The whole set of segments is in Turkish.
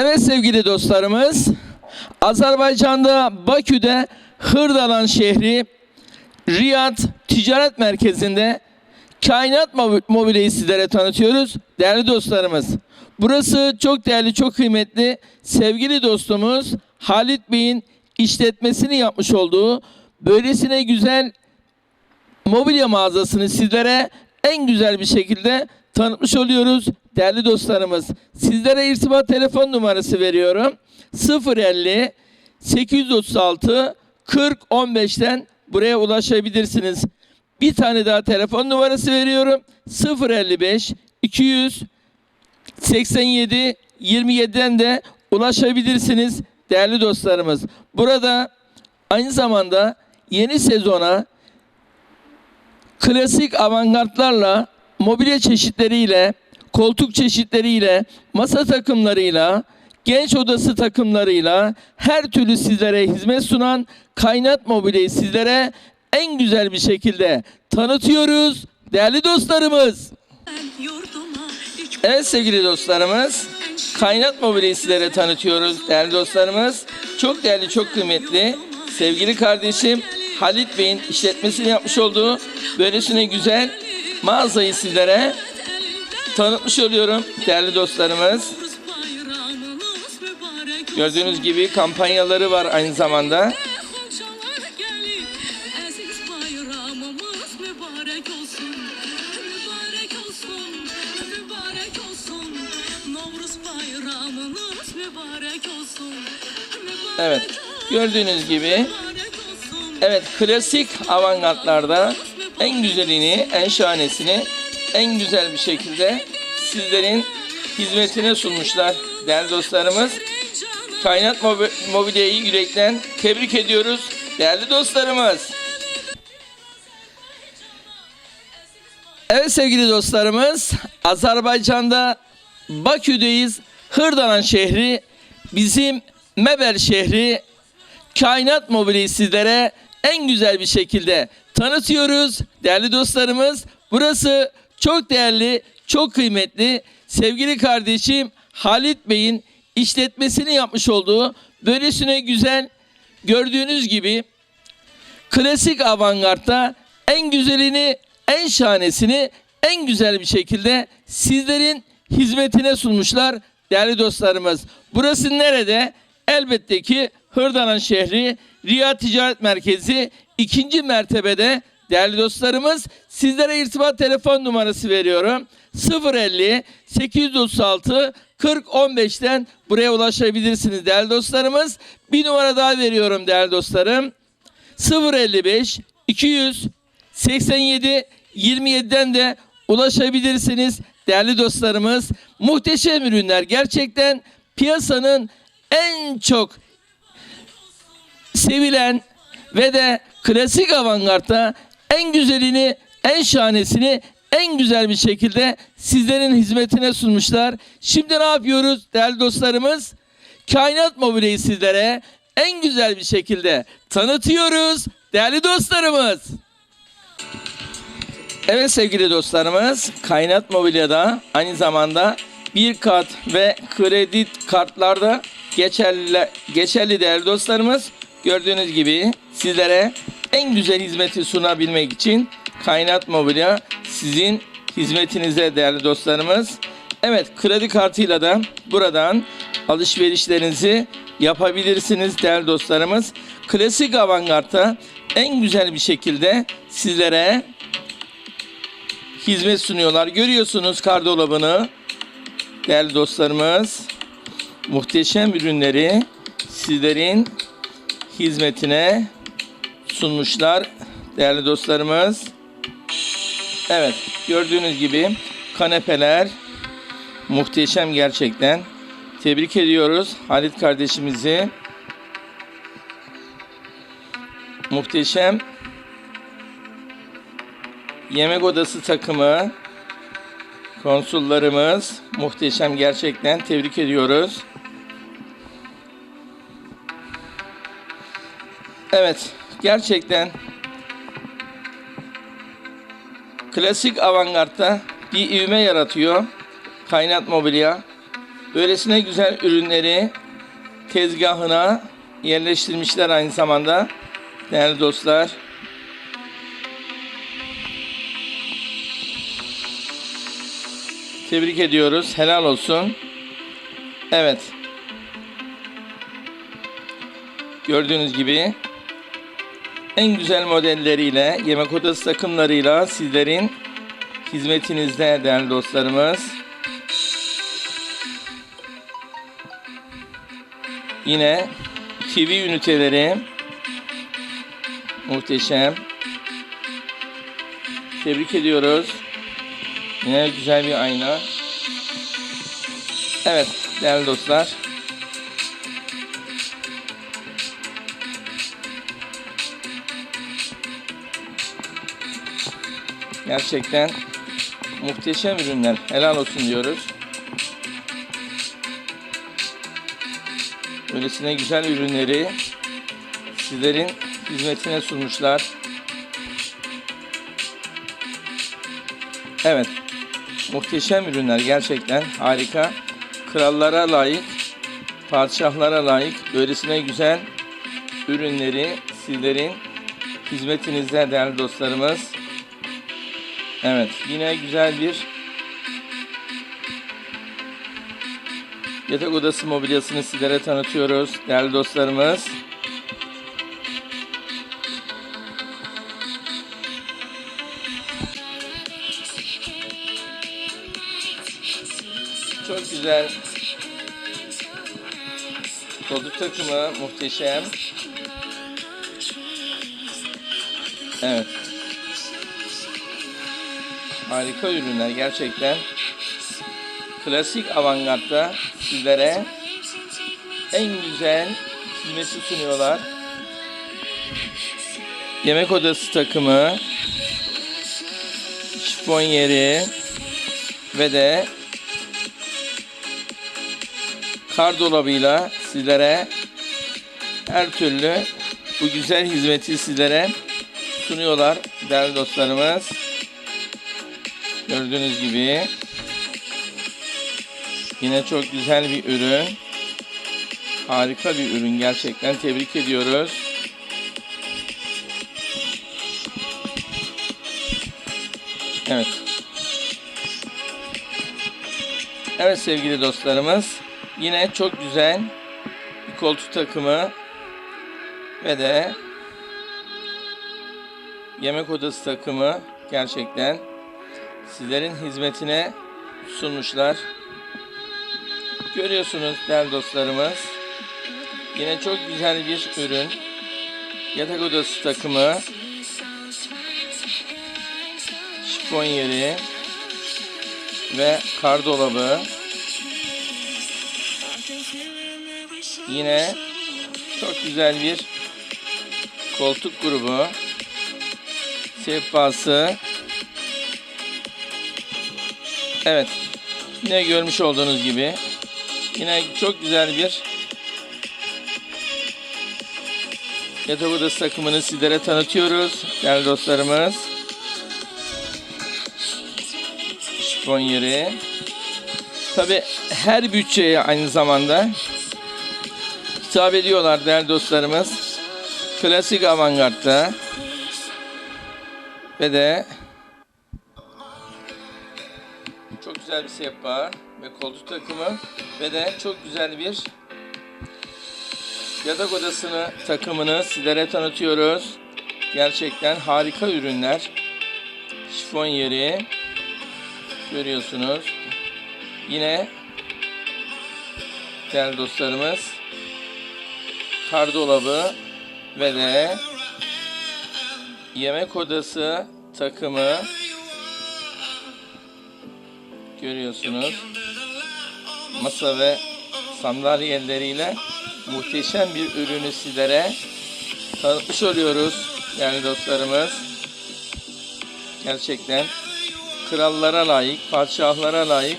Evet sevgili dostlarımız, Azerbaycan'da Bakü'de Hırdalan şehri Riyad Ticaret Merkezi'nde Kainat Mob- Mobilya'yı sizlere tanıtıyoruz. Değerli dostlarımız, burası çok değerli, çok kıymetli sevgili dostumuz Halit Bey'in işletmesini yapmış olduğu böylesine güzel mobilya mağazasını sizlere en güzel bir şekilde tanıtmış oluyoruz değerli dostlarımız. Sizlere irtibat telefon numarası veriyorum. 050 836 40 15'ten buraya ulaşabilirsiniz. Bir tane daha telefon numarası veriyorum. 055 200 87 27'den de ulaşabilirsiniz değerli dostlarımız. Burada aynı zamanda yeni sezona klasik avantgardlarla, mobilya çeşitleriyle, koltuk çeşitleriyle, masa takımlarıyla, genç odası takımlarıyla her türlü sizlere hizmet sunan Kaynat Mobilya'yı sizlere en güzel bir şekilde tanıtıyoruz değerli dostlarımız. Evet sevgili dostlarımız, Kaynat Mobilya'yı sizlere tanıtıyoruz değerli dostlarımız. Çok değerli, çok kıymetli sevgili kardeşim Halit Bey'in işletmesini yapmış olduğu böylesine güzel mağazayı sizlere tanıtmış oluyorum değerli dostlarımız. Gördüğünüz gibi kampanyaları var aynı zamanda. Evet, gördüğünüz gibi evet klasik avantgardlarda en güzelini, en şahanesini en güzel bir şekilde sizlerin hizmetine sunmuşlar değerli dostlarımız. Kaynat Mobi- Mobilya'yı yürekten tebrik ediyoruz değerli dostlarımız. Evet sevgili dostlarımız, Azerbaycan'da Bakü'deyiz. Hırdalan şehri, bizim Mebel şehri, Kainat Mobilya'yı sizlere en güzel bir şekilde tanıtıyoruz değerli dostlarımız. Burası çok değerli, çok kıymetli sevgili kardeşim Halit Bey'in işletmesini yapmış olduğu böylesine güzel gördüğünüz gibi klasik avantgardta en güzelini, en şahanesini en güzel bir şekilde sizlerin hizmetine sunmuşlar değerli dostlarımız. Burası nerede? Elbette ki Hırdalan şehri Riyad Ticaret Merkezi ikinci mertebede değerli dostlarımız sizlere irtibat telefon numarası veriyorum. 050 836 40 15'ten buraya ulaşabilirsiniz değerli dostlarımız. Bir numara daha veriyorum değerli dostlarım. 055 200 87 27'den de ulaşabilirsiniz değerli dostlarımız. Muhteşem ürünler gerçekten piyasanın en çok sevilen ve de klasik avantgardta en güzelini, en şahanesini en güzel bir şekilde sizlerin hizmetine sunmuşlar. Şimdi ne yapıyoruz değerli dostlarımız? Kainat Mobilya'yı sizlere en güzel bir şekilde tanıtıyoruz değerli dostlarımız. Evet sevgili dostlarımız, Kainat Mobilya'da aynı zamanda bir kart ve kredi kartlarda geçerli, geçerli değerli dostlarımız. Gördüğünüz gibi sizlere en güzel hizmeti sunabilmek için Kainat Mobilya sizin hizmetinize değerli dostlarımız. Evet kredi kartıyla da buradan alışverişlerinizi yapabilirsiniz değerli dostlarımız. Klasik avantgardta en güzel bir şekilde sizlere hizmet sunuyorlar. Görüyorsunuz kardolabını değerli dostlarımız. Muhteşem ürünleri sizlerin hizmetine sunmuşlar değerli dostlarımız. Evet gördüğünüz gibi kanepeler muhteşem gerçekten. Tebrik ediyoruz Halit kardeşimizi. Muhteşem yemek odası takımı konsullarımız muhteşem gerçekten tebrik ediyoruz. Evet, gerçekten klasik avantgardta bir ivme yaratıyor. Kaynat Mobilya. Böylesine güzel ürünleri tezgahına yerleştirmişler aynı zamanda. Değerli dostlar. Tebrik ediyoruz. Helal olsun. Evet. Gördüğünüz gibi en güzel modelleriyle, yemek odası takımlarıyla sizlerin hizmetinizde değerli dostlarımız. Yine TV üniteleri muhteşem. Tebrik ediyoruz. Yine güzel bir ayna. Evet değerli dostlar. Gerçekten muhteşem ürünler. Helal olsun diyoruz. Öylesine güzel ürünleri sizlerin hizmetine sunmuşlar. Evet. Muhteşem ürünler gerçekten harika. Krallara layık, padişahlara layık böylesine güzel ürünleri sizlerin hizmetinizde değerli dostlarımız. Evet, yine güzel bir yatak odası mobilyasını sizlere tanıtıyoruz değerli dostlarımız. Çok güzel. Koltuk takımı muhteşem. Evet. Harika ürünler gerçekten. Klasik avantgardda sizlere en güzel hizmeti sunuyorlar. Yemek odası takımı, şifon yeri ve de kar dolabıyla sizlere her türlü bu güzel hizmeti sizlere sunuyorlar değerli dostlarımız. Gördüğünüz gibi yine çok güzel bir ürün. Harika bir ürün gerçekten tebrik ediyoruz. Evet. Evet sevgili dostlarımız. Yine çok güzel bir koltuk takımı ve de yemek odası takımı gerçekten sizlerin hizmetine sunmuşlar. Görüyorsunuz değerli dostlarımız. Yine çok güzel bir ürün. Yatak odası takımı. Şifon yeri. Ve kar dolabı. Yine çok güzel bir koltuk grubu. Sehpası. Evet. Yine görmüş olduğunuz gibi yine çok güzel bir yatak odası takımını sizlere tanıtıyoruz değerli dostlarımız. Şifon yeri. Tabi her bütçeye aynı zamanda hitap ediyorlar değerli dostlarımız. Klasik avantgardda ve de bir sehpa ve koltuk takımı ve de çok güzel bir yatak odasını takımını sizlere tanıtıyoruz. Gerçekten harika ürünler. Şifon yeri görüyorsunuz. Yine değerli dostlarımız kar dolabı ve de yemek odası takımı görüyorsunuz. Masa ve sandalyeleriyle muhteşem bir ürünü sizlere tanıtmış oluyoruz yani dostlarımız. Gerçekten krallara layık, padişahlara layık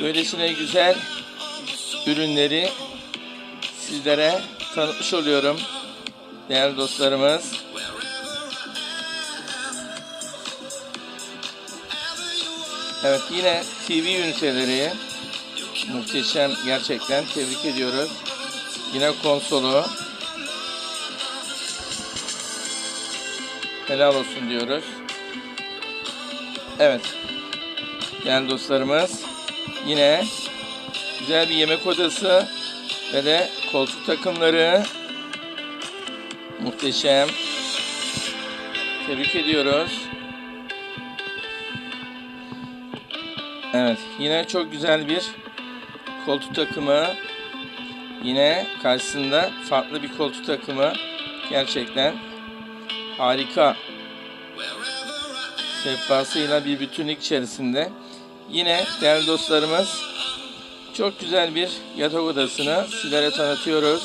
böylesine güzel ürünleri sizlere tanıtmış oluyorum değerli dostlarımız. Evet yine TV üniteleri Muhteşem gerçekten tebrik ediyoruz. Yine konsolu. Helal olsun diyoruz. Evet. Değerli dostlarımız yine güzel bir yemek odası ve de koltuk takımları muhteşem. Tebrik ediyoruz. Evet, yine çok güzel bir koltuk takımı. Yine karşısında farklı bir koltuk takımı. Gerçekten harika. Sehpasıyla bir bütünlük içerisinde. Yine değerli dostlarımız çok güzel bir yatak odasını sizlere tanıtıyoruz.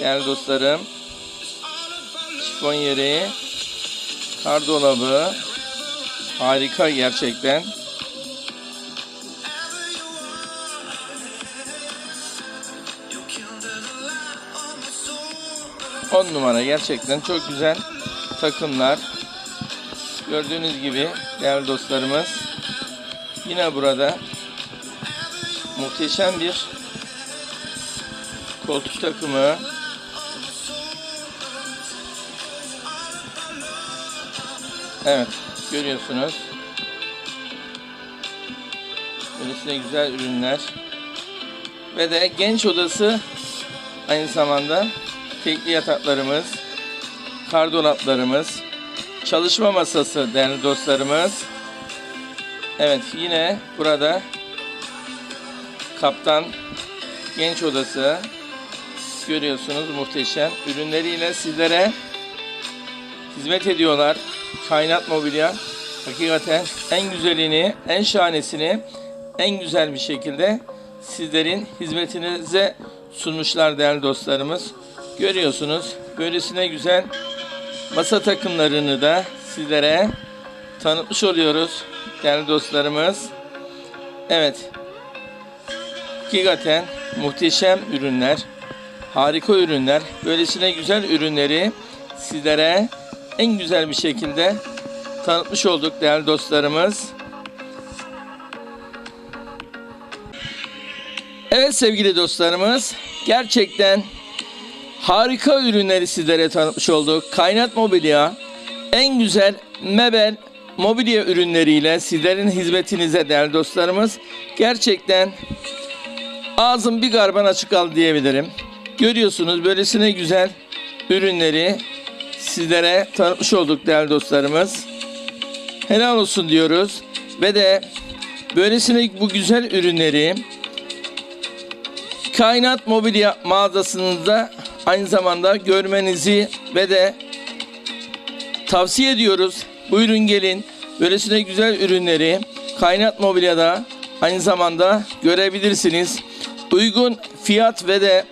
Değerli dostlarım. Şifon yeri, kar dolabı, harika gerçekten. On numara. Gerçekten çok güzel takımlar. Gördüğünüz gibi değerli dostlarımız yine burada muhteşem bir koltuk takımı. Evet görüyorsunuz. Böylesine güzel ürünler. Ve de genç odası aynı zamanda tekli yataklarımız kar dolaplarımız çalışma masası değerli dostlarımız Evet yine burada kaptan genç odası görüyorsunuz muhteşem ürünleriyle sizlere hizmet ediyorlar. Kainat Mobilya hakikaten en güzelini, en şahanesini en güzel bir şekilde sizlerin hizmetinize sunmuşlar değerli dostlarımız. Görüyorsunuz böylesine güzel masa takımlarını da sizlere tanıtmış oluyoruz değerli dostlarımız. Evet. Hakikaten muhteşem ürünler, harika ürünler, böylesine güzel ürünleri sizlere en güzel bir şekilde tanıtmış olduk değerli dostlarımız. Evet sevgili dostlarımız, gerçekten harika ürünleri sizlere tanıtmış olduk. Kaynat Mobilya en güzel mebel mobilya ürünleriyle sizlerin hizmetinize değerli dostlarımız. Gerçekten ağzım bir garban açık kaldı diyebilirim. Görüyorsunuz böylesine güzel ürünleri sizlere tanıtmış olduk değerli dostlarımız. Helal olsun diyoruz. Ve de böylesine bu güzel ürünleri Kainat Mobilya mağazasında aynı zamanda görmenizi ve de tavsiye ediyoruz. Buyurun gelin. Böylesine güzel ürünleri Kainat Mobilya'da aynı zamanda görebilirsiniz. Uygun fiyat ve de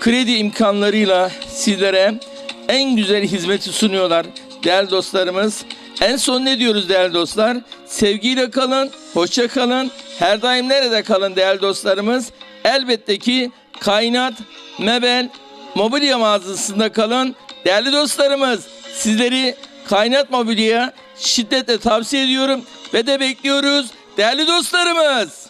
kredi imkanlarıyla sizlere en güzel hizmeti sunuyorlar değerli dostlarımız. En son ne diyoruz değerli dostlar? Sevgiyle kalın, hoşça kalın, her daim nerede kalın değerli dostlarımız? Elbette ki Kainat, Mebel, Mobilya mağazasında kalın. Değerli dostlarımız sizleri Kainat Mobilya'ya şiddetle tavsiye ediyorum ve de bekliyoruz değerli dostlarımız.